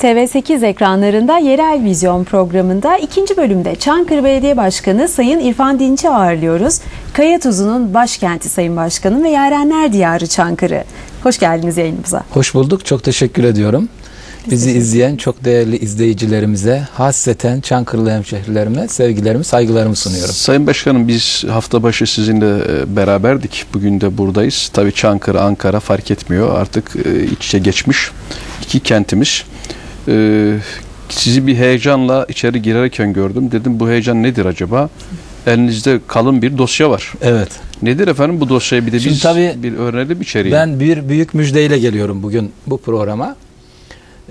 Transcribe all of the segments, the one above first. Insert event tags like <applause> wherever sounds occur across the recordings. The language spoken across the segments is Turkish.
TV8 ekranlarında Yerel Vizyon programında ikinci bölümde Çankırı Belediye Başkanı Sayın İrfan Dinç'i ağırlıyoruz. Kaya Tuzu'nun başkenti Sayın Başkanım ve Yarenler Diyarı Çankırı. Hoş geldiniz yayınımıza. Hoş bulduk. Çok teşekkür ediyorum. Bizi izleyen çok değerli izleyicilerimize, hasreten Çankırılı hemşehrilerime sevgilerimi, saygılarımı sunuyorum. Sayın Başkanım biz hafta başı sizinle e, beraberdik. Bugün de buradayız. Tabii Çankırı, Ankara fark etmiyor. Artık e, iç içe geçmiş iki kentimiz. E, sizi bir heyecanla içeri girerken gördüm. Dedim bu heyecan nedir acaba? Elinizde kalın bir dosya var. Evet. Nedir efendim bu dosyayı bir de Şimdi biz tabii bir öğrenelim içeriği. Ben bir büyük müjdeyle geliyorum bugün bu programa.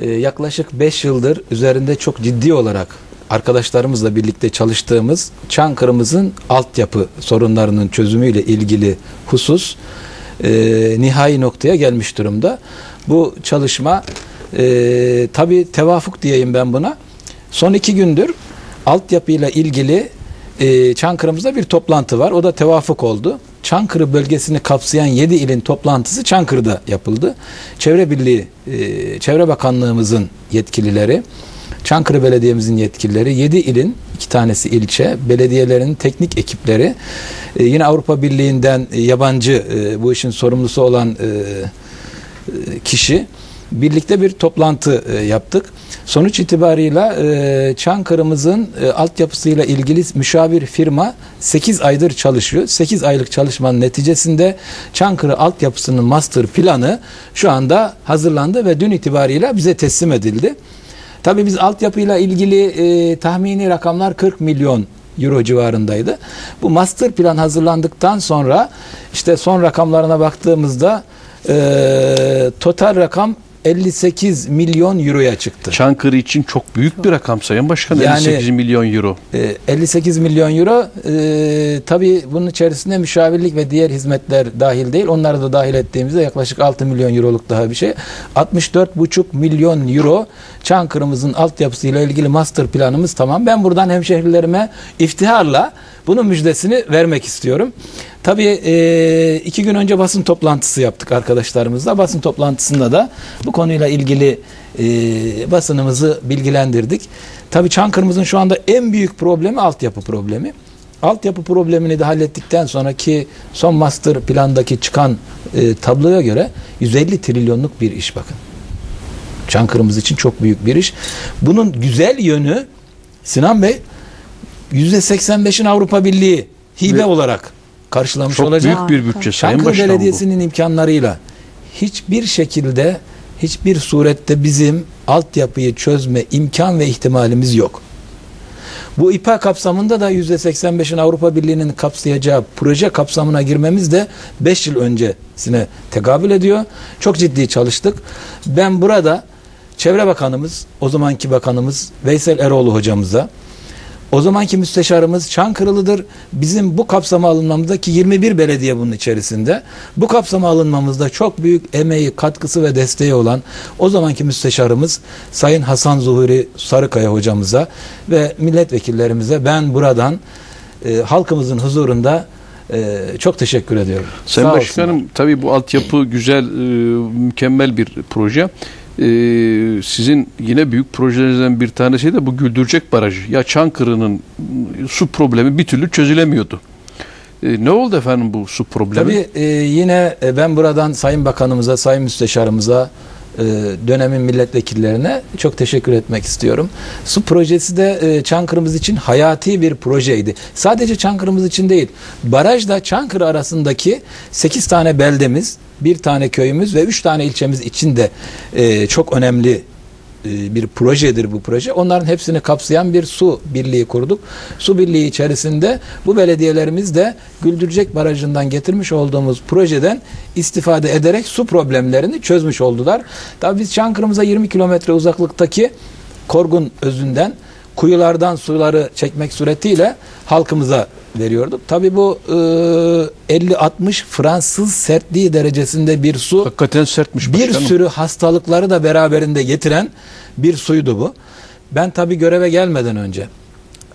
Ee, yaklaşık 5 yıldır üzerinde çok ciddi olarak arkadaşlarımızla birlikte çalıştığımız Çankırı'mızın altyapı sorunlarının çözümüyle ilgili husus e, nihai noktaya gelmiş durumda. Bu çalışma e, tabi tevafuk diyeyim ben buna. Son iki gündür altyapıyla ilgili e, Çankırı'mızda bir toplantı var. O da tevafuk oldu. Çankırı bölgesini kapsayan 7 ilin toplantısı Çankırı'da yapıldı. Çevre Birliği, e, Çevre Bakanlığımızın yetkilileri, Çankırı Belediye'mizin yetkilileri, 7 ilin, iki tanesi ilçe, belediyelerin teknik ekipleri, e, yine Avrupa Birliği'nden e, yabancı e, bu işin sorumlusu olan e, e, kişi birlikte bir toplantı e, yaptık. Sonuç itibarıyla e, Çankırı'mızın e, altyapısıyla ilgili müşavir firma 8 aydır çalışıyor. 8 aylık çalışmanın neticesinde Çankırı altyapısının master planı şu anda hazırlandı ve dün itibariyle bize teslim edildi. Tabii biz altyapıyla ilgili e, tahmini rakamlar 40 milyon euro civarındaydı. Bu master plan hazırlandıktan sonra işte son rakamlarına baktığımızda e, total rakam 58 milyon euroya çıktı. Çankırı için çok büyük bir rakam Sayın Başkan. Yani- 58 milyon euro. E, 58 milyon euro e, tabii bunun içerisinde müşavirlik ve diğer hizmetler dahil değil. Onları da dahil ettiğimizde yaklaşık 6 milyon euroluk daha bir şey. 64,5 milyon euro Çankırı'mızın altyapısıyla ilgili master planımız tamam. Ben buradan hemşehrilerime iftiharla bunun müjdesini vermek istiyorum. Tabii e, iki gün önce basın toplantısı yaptık arkadaşlarımızla. Basın toplantısında da bu konuyla ilgili e, basınımızı bilgilendirdik. Tabii Çankırı'mızın şu anda en büyük problemi altyapı problemi. Altyapı problemini de hallettikten sonraki son master plandaki çıkan e, tabloya göre 150 trilyonluk bir iş bakın. Çankırı'mız için çok büyük bir iş. Bunun güzel yönü Sinan Bey %85'in Avrupa Birliği hibe Ve olarak karşılamış Çok olacak. büyük bir bütçe Sayın Çankırı Başkan bu. Belediyesi'nin imkanlarıyla hiçbir şekilde hiçbir surette bizim altyapıyı çözme imkan ve ihtimalimiz yok. Bu İPA kapsamında da %85'in Avrupa Birliği'nin kapsayacağı proje kapsamına girmemiz de 5 yıl öncesine tekabül ediyor. Çok ciddi çalıştık. Ben burada Çevre Bakanımız, o zamanki bakanımız Veysel Eroğlu hocamıza, o zamanki müsteşarımız Çankırılıdır. Bizim bu kapsama alınmamızdaki 21 belediye bunun içerisinde. Bu kapsama alınmamızda çok büyük emeği, katkısı ve desteği olan o zamanki müsteşarımız Sayın Hasan Zuhuri Sarıkaya hocamıza ve milletvekillerimize ben buradan e, halkımızın huzurunda e, çok teşekkür ediyorum. Sayın Sağ Başkanım olsunlar. tabii bu altyapı güzel, e, mükemmel bir proje. E, sizin yine büyük projelerinizden bir tanesi de bu Güldürcek Barajı. Ya Çankırı'nın su problemi bir türlü çözülemiyordu. E, ne oldu efendim bu su problemi? Tabii e, yine e, ben buradan Sayın Bakanımıza, Sayın Müsteşarımıza, dönemin milletvekillerine çok teşekkür etmek istiyorum. Su projesi de e, Çankırımız için hayati bir projeydi. Sadece Çankırımız için değil, barajla Çankırı arasındaki 8 tane beldemiz, bir tane köyümüz ve 3 tane ilçemiz için de e, çok önemli e, bir projedir bu proje. Onların hepsini kapsayan bir su birliği kurduk. Su birliği içerisinde bu belediyelerimiz de Güldürcek Barajı'ndan getirmiş olduğumuz projeden istifade ederek su problemlerini çözmüş oldular. Tabii biz Çankırı'mıza 20 kilometre uzaklıktaki Korgun özünden kuyulardan suları çekmek suretiyle halkımıza veriyorduk. Tabii bu e, 50-60 Fransız sertliği derecesinde bir su Hakikaten sertmiş bir başkanım. sürü hastalıkları da beraberinde getiren bir suydu bu. Ben tabii göreve gelmeden önce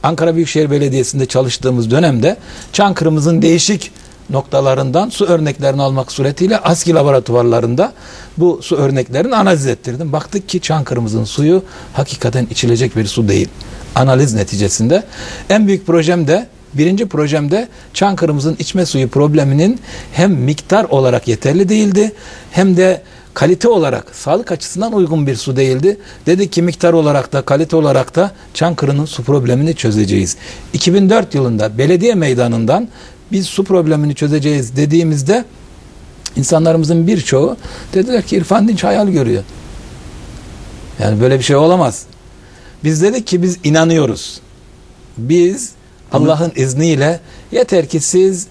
Ankara Büyükşehir Belediyesi'nde çalıştığımız dönemde Çankırı'mızın değişik noktalarından su örneklerini almak suretiyle ASKİ laboratuvarlarında bu su örneklerini analiz ettirdim. Baktık ki Çankırımızın suyu hakikaten içilecek bir su değil. Analiz neticesinde en büyük projem de birinci projemde Çankırımızın içme suyu probleminin hem miktar olarak yeterli değildi hem de kalite olarak sağlık açısından uygun bir su değildi. Dedik ki miktar olarak da kalite olarak da Çankırı'nın su problemini çözeceğiz. 2004 yılında belediye meydanından biz su problemini çözeceğiz dediğimizde insanlarımızın birçoğu dediler ki İrfan Dinç hayal görüyor. Yani böyle bir şey olamaz. Biz dedik ki biz inanıyoruz. Biz Allah'ın izniyle yeter ki siz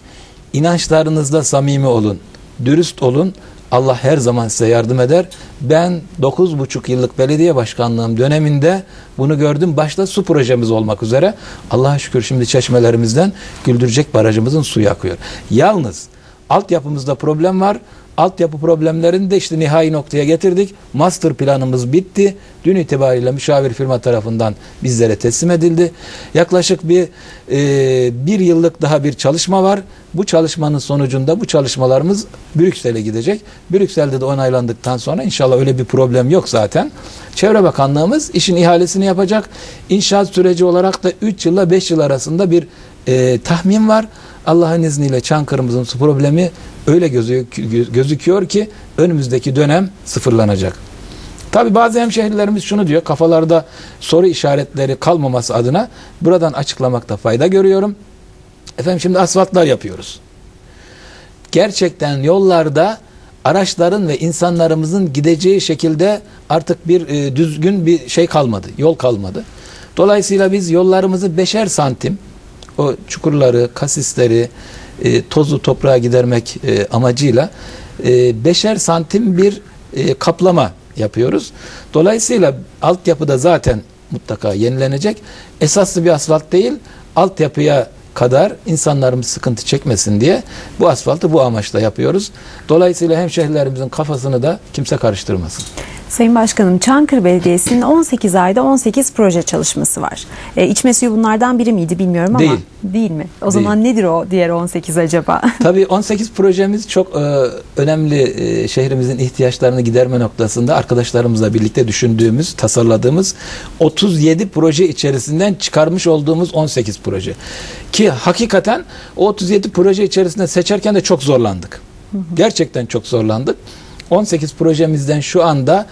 inançlarınızda samimi olun, dürüst olun. Allah her zaman size yardım eder. Ben 9,5 yıllık belediye başkanlığım döneminde bunu gördüm. Başta su projemiz olmak üzere. Allah'a şükür şimdi çeşmelerimizden Güldürecek barajımızın suyu akıyor. Yalnız altyapımızda problem var. Altyapı problemlerini de işte nihai noktaya getirdik. Master planımız bitti. Dün itibariyle müşavir firma tarafından bizlere teslim edildi. Yaklaşık bir e, bir yıllık daha bir çalışma var. Bu çalışmanın sonucunda bu çalışmalarımız Brüksel'e gidecek. Brüksel'de de onaylandıktan sonra inşallah öyle bir problem yok zaten. Çevre Bakanlığımız işin ihalesini yapacak. İnşaat süreci olarak da 3 yılla 5 yıl arasında bir e, tahmin var. Allah'ın izniyle Çankırı'mızın su problemi öyle gözüküyor ki önümüzdeki dönem sıfırlanacak. Tabi bazı hemşehrilerimiz şunu diyor kafalarda soru işaretleri kalmaması adına buradan açıklamakta fayda görüyorum. Efendim şimdi asfaltlar yapıyoruz. Gerçekten yollarda araçların ve insanlarımızın gideceği şekilde artık bir e, düzgün bir şey kalmadı. Yol kalmadı. Dolayısıyla biz yollarımızı beşer santim o çukurları, kasisleri, e, tozu toprağa gidermek e, amacıyla e, beşer santim bir e, kaplama yapıyoruz. Dolayısıyla altyapıda zaten mutlaka yenilenecek. Esaslı bir asfalt değil, altyapıya kadar insanlarımız sıkıntı çekmesin diye bu asfaltı bu amaçla yapıyoruz. Dolayısıyla hemşehrilerimizin kafasını da kimse karıştırmasın. Sayın Başkanım Çankırı Belediyesi'nin 18 ayda 18 proje çalışması var. E, içme suyu bunlardan biri miydi bilmiyorum ama. Değil. Değil mi? O Değil. zaman nedir o diğer 18 acaba? <laughs> Tabii 18 projemiz çok e, önemli e, şehrimizin ihtiyaçlarını giderme noktasında arkadaşlarımızla birlikte düşündüğümüz, tasarladığımız 37 proje içerisinden çıkarmış olduğumuz 18 proje. Ki hakikaten o 37 proje içerisinde seçerken de çok zorlandık. Gerçekten çok zorlandık. 18 projemizden şu anda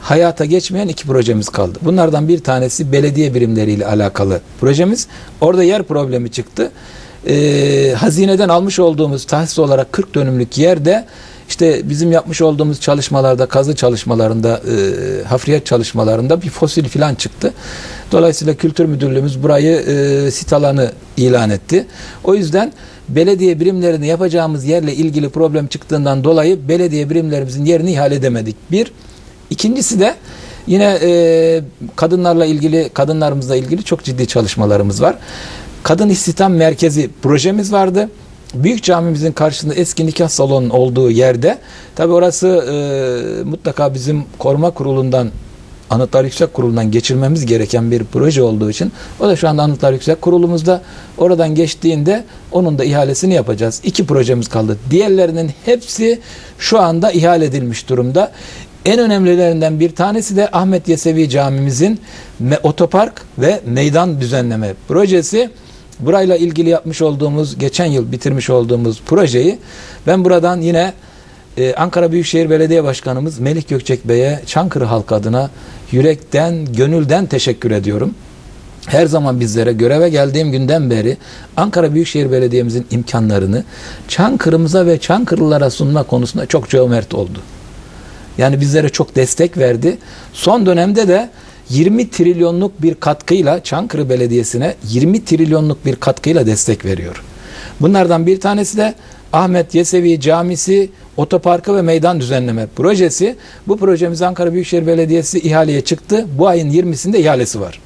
hayata geçmeyen iki projemiz kaldı. Bunlardan bir tanesi belediye birimleriyle alakalı projemiz. Orada yer problemi çıktı. Ee, hazineden almış olduğumuz tahsis olarak 40 dönümlük yerde işte bizim yapmış olduğumuz çalışmalarda, kazı çalışmalarında, e, hafriyet çalışmalarında bir fosil filan çıktı. Dolayısıyla Kültür Müdürlüğümüz burayı e, sit alanı ilan etti. O yüzden belediye birimlerini yapacağımız yerle ilgili problem çıktığından dolayı belediye birimlerimizin yerini ihale edemedik. Bir. İkincisi de yine e, kadınlarla ilgili, kadınlarımızla ilgili çok ciddi çalışmalarımız var. Kadın İstihdam Merkezi projemiz vardı. Büyük camimizin karşısında eski nikah salonunun olduğu yerde tabi orası e, mutlaka bizim koruma kurulundan Anıtlar Yüksek Kurulu'ndan geçirmemiz gereken bir proje olduğu için o da şu anda Anıtlar Yüksek Kurulumuzda oradan geçtiğinde onun da ihalesini yapacağız. İki projemiz kaldı. Diğerlerinin hepsi şu anda ihale edilmiş durumda. En önemlilerinden bir tanesi de Ahmet Yesevi Camimizin otopark ve meydan düzenleme projesi. Burayla ilgili yapmış olduğumuz, geçen yıl bitirmiş olduğumuz projeyi ben buradan yine ee, Ankara Büyükşehir Belediye Başkanımız Melih Gökçek Bey'e Çankırı halkı adına yürekten, gönülden teşekkür ediyorum. Her zaman bizlere göreve geldiğim günden beri Ankara Büyükşehir Belediye'mizin imkanlarını Çankırı'mıza ve Çankırılılara sunma konusunda çok cömert oldu. Yani bizlere çok destek verdi. Son dönemde de 20 trilyonluk bir katkıyla Çankırı Belediyesi'ne 20 trilyonluk bir katkıyla destek veriyor. Bunlardan bir tanesi de Ahmet Yesevi Camisi otoparkı ve meydan düzenleme projesi. Bu projemiz Ankara Büyükşehir Belediyesi ihaleye çıktı. Bu ayın 20'sinde ihalesi var.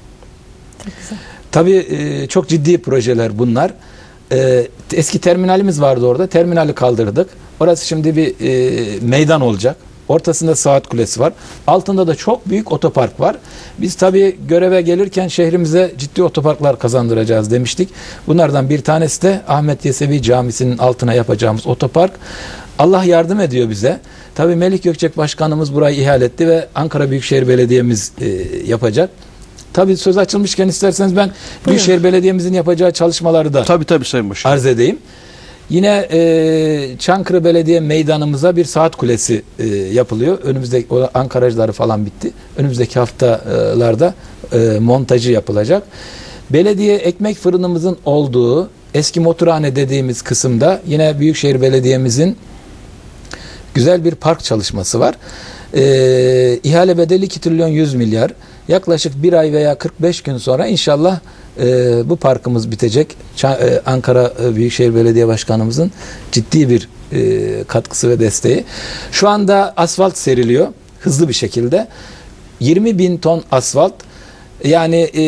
Çok güzel. Tabii e, çok ciddi projeler bunlar. E, eski terminalimiz vardı orada. Terminali kaldırdık. Orası şimdi bir e, meydan olacak. Ortasında saat kulesi var. Altında da çok büyük otopark var. Biz tabii göreve gelirken şehrimize ciddi otoparklar kazandıracağız demiştik. Bunlardan bir tanesi de Ahmet Yesevi Camisi'nin altına yapacağımız otopark. Allah yardım ediyor bize. Tabii Melik Gökçek Başkanımız burayı ihale etti ve Ankara Büyükşehir Belediye'miz e, yapacak. Tabii söz açılmışken isterseniz ben Büyükşehir Belediye'mizin yapacağı çalışmaları da Tabii tabii Sayın Başkanım. arz edeyim. Yine e, Çankırı Belediye meydanımıza bir saat kulesi e, yapılıyor. Önümüzdeki ankaracıları falan bitti. Önümüzdeki haftalarda e, montajı yapılacak. Belediye ekmek fırınımızın olduğu eski motorhane dediğimiz kısımda yine Büyükşehir Belediye'mizin güzel bir park çalışması var. Ee, ihale bedeli 2 trilyon 100 milyar. Yaklaşık bir ay veya 45 gün sonra inşallah e, bu parkımız bitecek. Ça- e, Ankara e, Büyükşehir Belediye Başkanımızın ciddi bir e, katkısı ve desteği. Şu anda asfalt seriliyor hızlı bir şekilde. 20 bin ton asfalt yani e,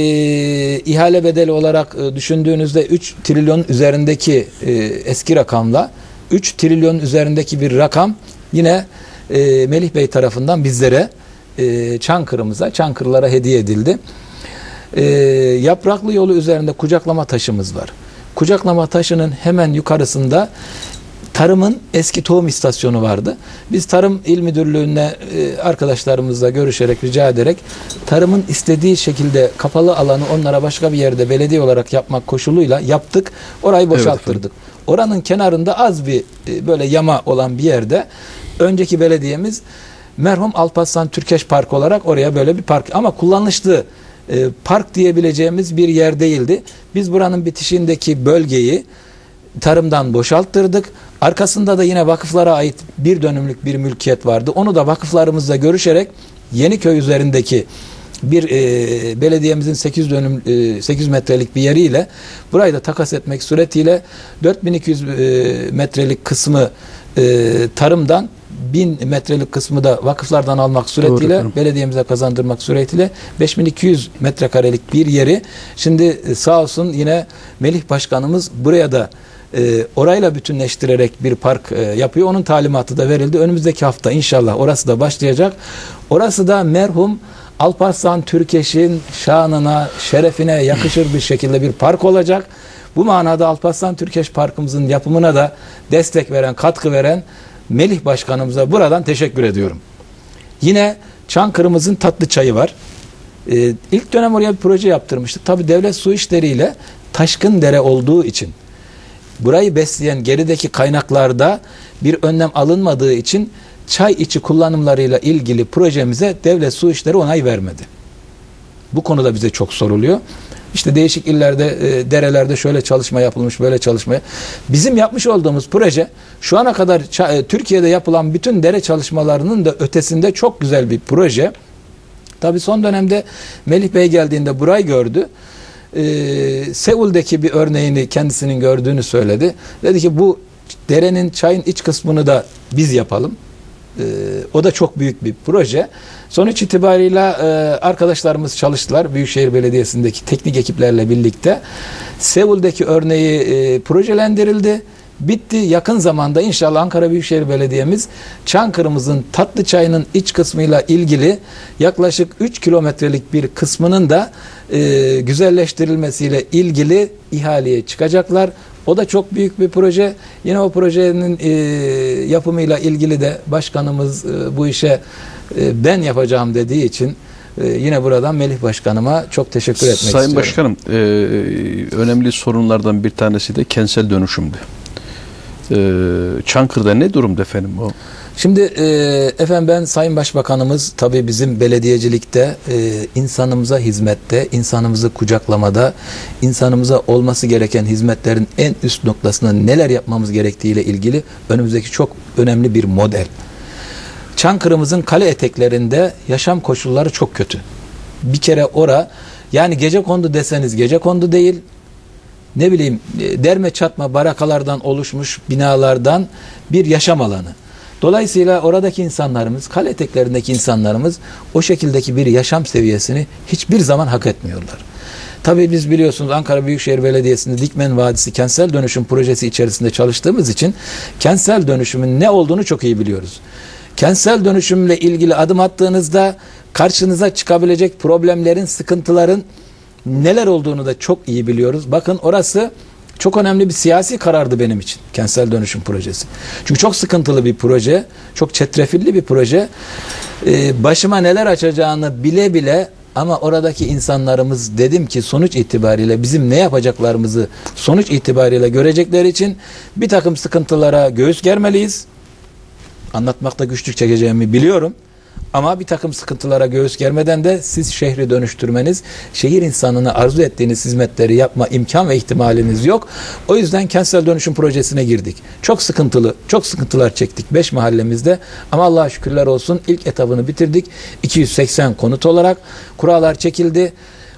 ihale bedeli olarak e, düşündüğünüzde 3 trilyon üzerindeki e, eski rakamla 3 trilyon üzerindeki bir rakam yine e, Melih Bey tarafından bizlere e, Çankırı'mıza, Çankırılara hediye edildi. E, yapraklı yolu üzerinde kucaklama taşımız var. Kucaklama taşının hemen yukarısında tarımın eski tohum istasyonu vardı. Biz Tarım İl Müdürlüğü'ne e, arkadaşlarımızla görüşerek rica ederek tarımın istediği şekilde kapalı alanı onlara başka bir yerde belediye olarak yapmak koşuluyla yaptık. Orayı Evet boşalttırdık. Oranın kenarında az bir e, böyle yama olan bir yerde önceki belediyemiz merhum Alparslan Türkeş Park olarak oraya böyle bir park ama kullanışlı e, park diyebileceğimiz bir yer değildi. Biz buranın bitişindeki bölgeyi tarımdan boşalttırdık. Arkasında da yine vakıflara ait bir dönümlük bir mülkiyet vardı. Onu da vakıflarımızla görüşerek Yeniköy üzerindeki bir e, belediyemizin 8 dönüm e, 8 metrelik bir yeriyle burayı da takas etmek suretiyle 4200 e, metrelik kısmı e, tarımdan 1000 metrelik kısmı da vakıflardan almak suretiyle efendim. belediyemize kazandırmak suretiyle 5200 metrekarelik bir yeri şimdi e, sağ olsun yine Melih Başkanımız buraya da e, orayla bütünleştirerek bir park e, yapıyor. Onun talimatı da verildi. Önümüzdeki hafta inşallah orası da başlayacak. Orası da merhum Alparslan Türkeş'in şanına, şerefine yakışır bir şekilde bir park olacak. Bu manada Alparslan Türkeş Parkımızın yapımına da destek veren, katkı veren Melih Başkanımıza buradan teşekkür ediyorum. Yine Çankırı'mızın tatlı çayı var. Ee, ilk dönem oraya bir proje yaptırmıştık. Tabi devlet su işleriyle taşkın dere olduğu için burayı besleyen gerideki kaynaklarda bir önlem alınmadığı için çay içi kullanımlarıyla ilgili projemize devlet su işleri onay vermedi. Bu konuda bize çok soruluyor. İşte değişik illerde, e, derelerde şöyle çalışma yapılmış, böyle çalışmaya. Bizim yapmış olduğumuz proje şu ana kadar e, Türkiye'de yapılan bütün dere çalışmalarının da ötesinde çok güzel bir proje. Tabii son dönemde Melih Bey geldiğinde burayı gördü. Ee, Seul'deki bir örneğini kendisinin gördüğünü söyledi. Dedi ki bu derenin çayın iç kısmını da biz yapalım. Ee, o da çok büyük bir proje. Sonuç itibarıyla e, arkadaşlarımız çalıştılar. Büyükşehir Belediyesi'ndeki teknik ekiplerle birlikte. Seul'deki örneği e, projelendirildi. Bitti. Yakın zamanda inşallah Ankara Büyükşehir Belediye'miz Çankırı'mızın tatlı çayının iç kısmıyla ilgili yaklaşık 3 kilometrelik bir kısmının da e, güzelleştirilmesiyle ilgili ihaleye çıkacaklar. O da çok büyük bir proje. Yine o projenin e, yapımıyla ilgili de başkanımız e, bu işe e, ben yapacağım dediği için e, yine buradan Melih Başkanıma çok teşekkür etmek Sayın istiyorum. Başkanım, e, önemli sorunlardan bir tanesi de kentsel dönüşümdü. E, Çankırı'da ne durumda efendim o? Şimdi e, efendim ben Sayın Başbakanımız tabii bizim belediyecilikte e, insanımıza hizmette, insanımızı kucaklamada, insanımıza olması gereken hizmetlerin en üst noktasında neler yapmamız gerektiğiyle ilgili önümüzdeki çok önemli bir model. Çankırı'mızın kale eteklerinde yaşam koşulları çok kötü. Bir kere ora yani gece kondu deseniz gece kondu değil, ne bileyim e, derme çatma barakalardan oluşmuş binalardan bir yaşam alanı. Dolayısıyla oradaki insanlarımız, kale eteklerindeki insanlarımız o şekildeki bir yaşam seviyesini hiçbir zaman hak etmiyorlar. Tabii biz biliyorsunuz Ankara Büyükşehir Belediyesi'nde Dikmen Vadisi kentsel dönüşüm projesi içerisinde çalıştığımız için kentsel dönüşümün ne olduğunu çok iyi biliyoruz. Kentsel dönüşümle ilgili adım attığınızda karşınıza çıkabilecek problemlerin, sıkıntıların neler olduğunu da çok iyi biliyoruz. Bakın orası çok önemli bir siyasi karardı benim için kentsel dönüşüm projesi. Çünkü çok sıkıntılı bir proje, çok çetrefilli bir proje. Ee, başıma neler açacağını bile bile ama oradaki insanlarımız dedim ki sonuç itibariyle bizim ne yapacaklarımızı sonuç itibariyle görecekleri için bir takım sıkıntılara göğüs germeliyiz. Anlatmakta güçlük çekeceğimi biliyorum. Ama bir takım sıkıntılara göğüs germeden de siz şehri dönüştürmeniz, şehir insanına arzu ettiğiniz hizmetleri yapma imkan ve ihtimaliniz yok. O yüzden kentsel dönüşüm projesine girdik. Çok sıkıntılı, çok sıkıntılar çektik 5 mahallemizde ama Allah'a şükürler olsun ilk etabını bitirdik. 280 konut olarak kurallar çekildi.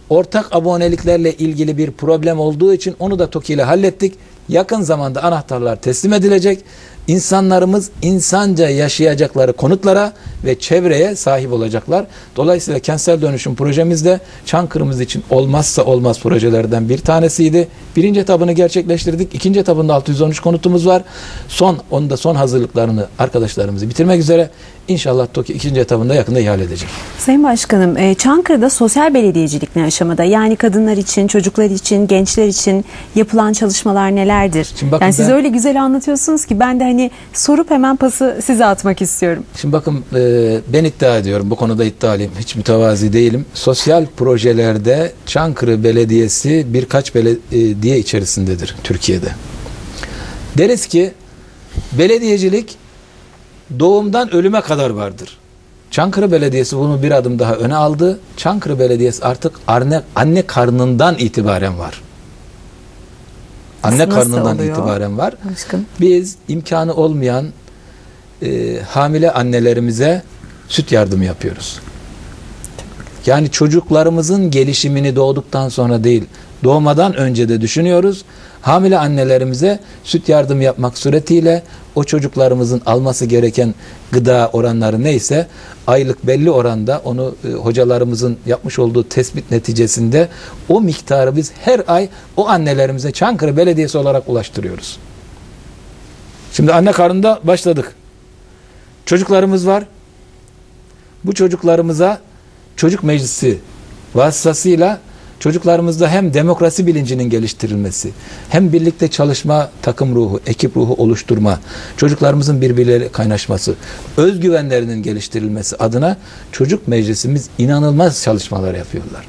Ortak aboneliklerle ilgili bir problem olduğu için onu da TOKİ ile hallettik. Yakın zamanda anahtarlar teslim edilecek insanlarımız insanca yaşayacakları konutlara ve çevreye sahip olacaklar. Dolayısıyla kentsel dönüşüm projemizde Çankırımız için olmazsa olmaz projelerden bir tanesiydi. Birinci etabını gerçekleştirdik. İkinci etabında 613 konutumuz var. Son, onun da son hazırlıklarını arkadaşlarımızı bitirmek üzere. İnşallah TOKİ ikinci etabında yakında ihale edecek. Sayın Başkanım, e, Çankırı'da sosyal belediyecilik ne aşamada? Yani kadınlar için, çocuklar için, gençler için yapılan çalışmalar nelerdir? Şimdi bakın yani siz ben- öyle güzel anlatıyorsunuz ki ben de hani sorup hemen pası size atmak istiyorum. Şimdi bakın e, ben iddia ediyorum bu konuda iddialıyım. Hiç mütevazi değilim. Sosyal projelerde Çankırı Belediyesi birkaç belediye içerisindedir Türkiye'de. Deriz ki belediyecilik doğumdan ölüme kadar vardır. Çankırı Belediyesi bunu bir adım daha öne aldı. Çankırı Belediyesi artık anne, anne karnından itibaren var. Anne Nasıl karnından oluyor? itibaren var. Başkanım. Biz imkanı olmayan e, hamile annelerimize süt yardımı yapıyoruz. Yani çocuklarımızın gelişimini doğduktan sonra değil, doğmadan önce de düşünüyoruz. Hamile annelerimize süt yardımı yapmak suretiyle o çocuklarımızın alması gereken gıda oranları neyse aylık belli oranda onu e, hocalarımızın yapmış olduğu tespit neticesinde o miktarı biz her ay o annelerimize Çankırı Belediyesi olarak ulaştırıyoruz. Şimdi anne karnında başladık. Çocuklarımız var. Bu çocuklarımıza çocuk meclisi vasıtasıyla çocuklarımızda hem demokrasi bilincinin geliştirilmesi, hem birlikte çalışma, takım ruhu, ekip ruhu oluşturma, çocuklarımızın birbirleriyle kaynaşması, özgüvenlerinin geliştirilmesi adına çocuk meclisimiz inanılmaz çalışmalar yapıyorlar.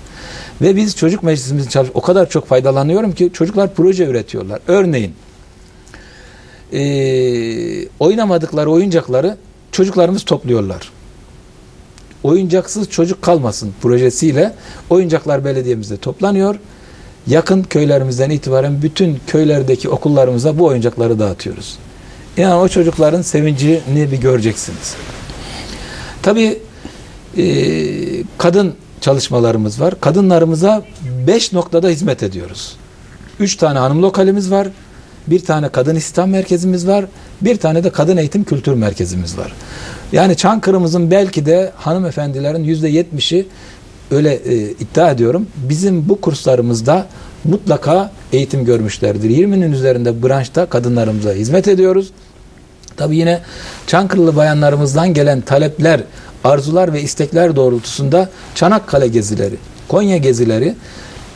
Ve biz çocuk meclisimizin çalış o kadar çok faydalanıyorum ki çocuklar proje üretiyorlar. Örneğin e, oynamadıkları oyuncakları çocuklarımız topluyorlar. Oyuncaksız çocuk kalmasın projesiyle oyuncaklar belediyemizde toplanıyor. Yakın köylerimizden itibaren bütün köylerdeki okullarımıza bu oyuncakları dağıtıyoruz. Yani o çocukların sevincini bir göreceksiniz. Tabii e, kadın çalışmalarımız var. Kadınlarımıza beş noktada hizmet ediyoruz. Üç tane hanım lokalimiz var. Bir tane kadın istihdam merkezimiz var. Bir tane de kadın eğitim kültür merkezimiz var. Yani Çankırı'mızın belki de hanımefendilerin yüzde yetmişi öyle e, iddia ediyorum. Bizim bu kurslarımızda mutlaka eğitim görmüşlerdir. 20'nin üzerinde branşta kadınlarımıza hizmet ediyoruz. Tabi yine Çankırılı bayanlarımızdan gelen talepler, arzular ve istekler doğrultusunda Çanakkale gezileri, Konya gezileri,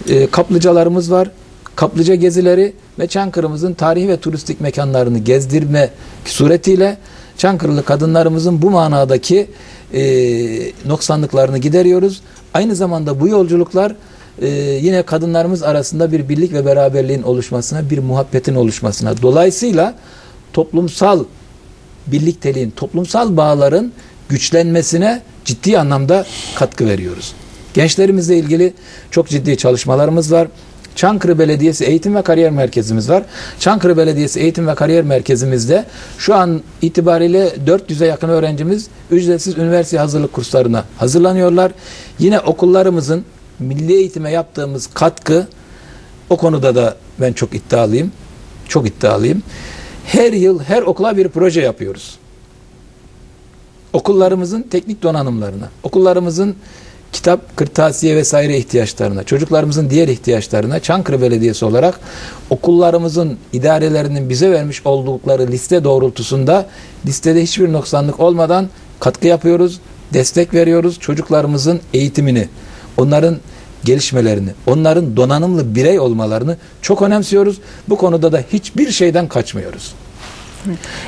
e, kaplıcalarımız var. Kaplıca gezileri ve Çankırı'mızın tarihi ve turistik mekanlarını gezdirme suretiyle Çankırılı kadınlarımızın bu manadaki e, noksanlıklarını gideriyoruz. Aynı zamanda bu yolculuklar e, yine kadınlarımız arasında bir birlik ve beraberliğin oluşmasına, bir muhabbetin oluşmasına, dolayısıyla toplumsal birlikteliğin, toplumsal bağların güçlenmesine ciddi anlamda katkı veriyoruz. Gençlerimizle ilgili çok ciddi çalışmalarımız var. Çankırı Belediyesi Eğitim ve Kariyer Merkezimiz var. Çankırı Belediyesi Eğitim ve Kariyer Merkezimizde şu an itibariyle 400'e yakın öğrencimiz ücretsiz üniversite hazırlık kurslarına hazırlanıyorlar. Yine okullarımızın milli eğitime yaptığımız katkı o konuda da ben çok iddialıyım. Çok iddialıyım. Her yıl her okula bir proje yapıyoruz. Okullarımızın teknik donanımlarına, okullarımızın kitap, kırtasiye vesaire ihtiyaçlarına, çocuklarımızın diğer ihtiyaçlarına Çankırı Belediyesi olarak okullarımızın idarelerinin bize vermiş oldukları liste doğrultusunda listede hiçbir noksanlık olmadan katkı yapıyoruz, destek veriyoruz çocuklarımızın eğitimini, onların gelişmelerini, onların donanımlı birey olmalarını çok önemsiyoruz. Bu konuda da hiçbir şeyden kaçmıyoruz.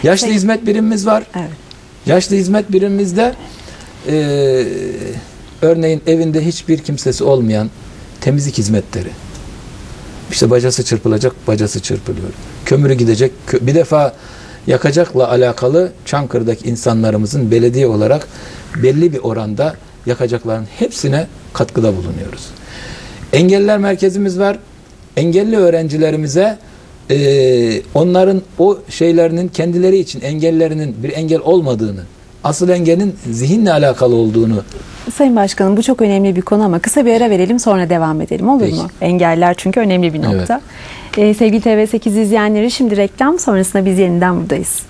Yaşlı hizmet birimimiz var. Evet. Yaşlı hizmet birimimizde eee, örneğin evinde hiçbir kimsesi olmayan temizlik hizmetleri. İşte bacası çırpılacak, bacası çırpılıyor. Kömürü gidecek. Bir defa yakacakla alakalı Çankırı'daki insanlarımızın belediye olarak belli bir oranda yakacakların hepsine katkıda bulunuyoruz. Engelliler merkezimiz var. Engelli öğrencilerimize eee, onların o şeylerinin kendileri için engellerinin bir engel olmadığını, asıl engelin zihinle alakalı olduğunu Sayın Başkanım bu çok önemli bir konu ama kısa bir ara verelim sonra devam edelim olur Peki. mu? Engeller çünkü önemli bir nokta. Ee, sevgili TV8 izleyenleri şimdi reklam sonrasında biz yeniden buradayız.